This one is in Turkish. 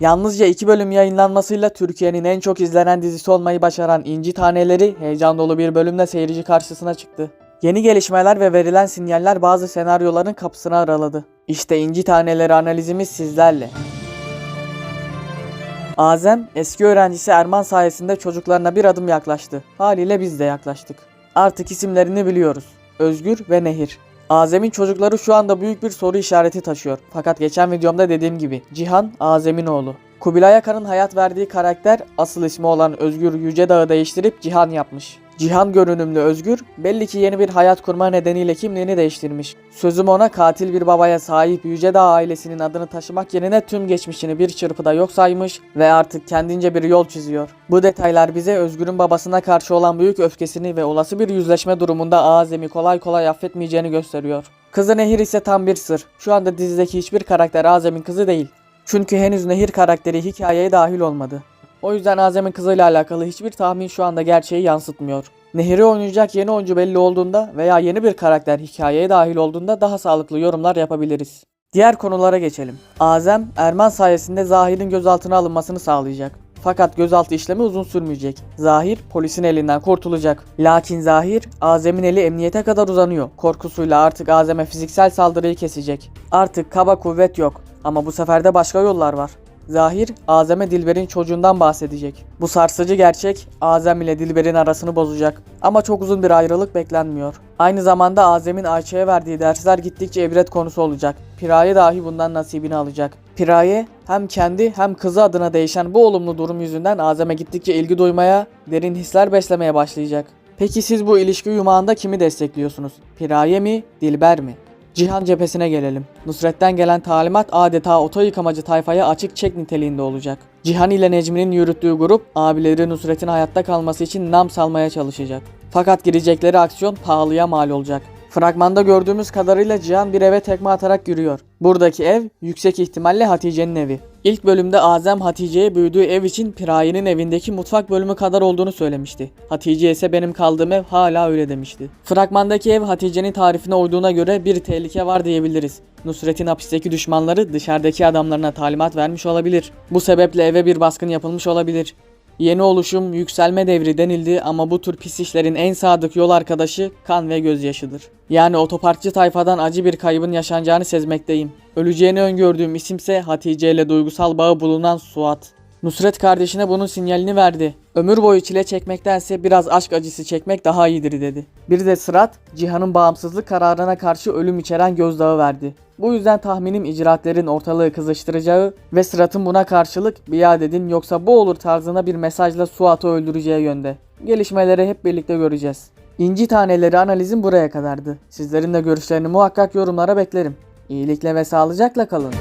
Yalnızca iki bölüm yayınlanmasıyla Türkiye'nin en çok izlenen dizisi olmayı başaran İnci Taneleri heyecan dolu bir bölümle seyirci karşısına çıktı. Yeni gelişmeler ve verilen sinyaller bazı senaryoların kapısını araladı. İşte İnci Taneleri analizimiz sizlerle. Azem eski öğrencisi Erman sayesinde çocuklarına bir adım yaklaştı. Haliyle biz de yaklaştık. Artık isimlerini biliyoruz. Özgür ve Nehir. Azem'in çocukları şu anda büyük bir soru işareti taşıyor. Fakat geçen videomda dediğim gibi Cihan Azem'in oğlu. Kubilay Akan'ın hayat verdiği karakter asıl ismi olan Özgür Yücedağ'ı değiştirip Cihan yapmış. Cihan görünümlü Özgür belli ki yeni bir hayat kurma nedeniyle kimliğini değiştirmiş. Sözüm ona katil bir babaya sahip Yücedağ ailesinin adını taşımak yerine tüm geçmişini bir çırpıda yok saymış ve artık kendince bir yol çiziyor. Bu detaylar bize Özgür'ün babasına karşı olan büyük öfkesini ve olası bir yüzleşme durumunda Azem'i kolay kolay affetmeyeceğini gösteriyor. Kızı Nehir ise tam bir sır. Şu anda dizideki hiçbir karakter Azem'in kızı değil. Çünkü henüz Nehir karakteri hikayeye dahil olmadı. O yüzden Azem'in kızıyla alakalı hiçbir tahmin şu anda gerçeği yansıtmıyor. Nehir'i oynayacak yeni oyuncu belli olduğunda veya yeni bir karakter hikayeye dahil olduğunda daha sağlıklı yorumlar yapabiliriz. Diğer konulara geçelim. Azem, Erman sayesinde Zahir'in gözaltına alınmasını sağlayacak. Fakat gözaltı işlemi uzun sürmeyecek. Zahir polisin elinden kurtulacak. Lakin Zahir, Azem'in eli emniyete kadar uzanıyor. Korkusuyla artık Azem'e fiziksel saldırıyı kesecek. Artık kaba kuvvet yok. Ama bu sefer de başka yollar var. Zahir, Azem'e Dilber'in çocuğundan bahsedecek. Bu sarsıcı gerçek, Azem ile Dilber'in arasını bozacak. Ama çok uzun bir ayrılık beklenmiyor. Aynı zamanda Azem'in Ayça'ya verdiği dersler gittikçe ibret konusu olacak. Piraye dahi bundan nasibini alacak. Piraye, hem kendi hem kızı adına değişen bu olumlu durum yüzünden Azem'e gittikçe ilgi duymaya, derin hisler beslemeye başlayacak. Peki siz bu ilişki yumağında kimi destekliyorsunuz? Piraye mi, Dilber mi? Cihan cephesine gelelim. Nusret'ten gelen talimat adeta oto yıkamacı tayfaya açık çek niteliğinde olacak. Cihan ile Necmi'nin yürüttüğü grup abileri Nusret'in hayatta kalması için nam salmaya çalışacak. Fakat girecekleri aksiyon pahalıya mal olacak. Fragmanda gördüğümüz kadarıyla Cihan bir eve tekme atarak yürüyor. Buradaki ev yüksek ihtimalle Hatice'nin evi. İlk bölümde Azem Hatice'ye büyüdüğü ev için Piraye'nin evindeki mutfak bölümü kadar olduğunu söylemişti. Hatice ise benim kaldığım ev hala öyle demişti. Fragmandaki ev Hatice'nin tarifine uyduğuna göre bir tehlike var diyebiliriz. Nusret'in hapisteki düşmanları dışarıdaki adamlarına talimat vermiş olabilir. Bu sebeple eve bir baskın yapılmış olabilir. Yeni oluşum yükselme devri denildi ama bu tür pis işlerin en sadık yol arkadaşı kan ve gözyaşıdır. Yani otoparkçı tayfadan acı bir kaybın yaşanacağını sezmekteyim. Öleceğini öngördüğüm isimse Hatice ile duygusal bağı bulunan Suat. Nusret kardeşine bunun sinyalini verdi. Ömür boyu çile çekmektense biraz aşk acısı çekmek daha iyidir dedi. Bir de Sırat, Cihan'ın bağımsızlık kararına karşı ölüm içeren gözdağı verdi. Bu yüzden tahminim icraatlerin ortalığı kızıştıracağı ve Sırat'ın buna karşılık biat edin yoksa bu olur tarzına bir mesajla Suat'ı öldüreceği yönde. Gelişmeleri hep birlikte göreceğiz. İnci taneleri analizim buraya kadardı. Sizlerin de görüşlerini muhakkak yorumlara beklerim. İyilikle ve sağlıcakla kalın.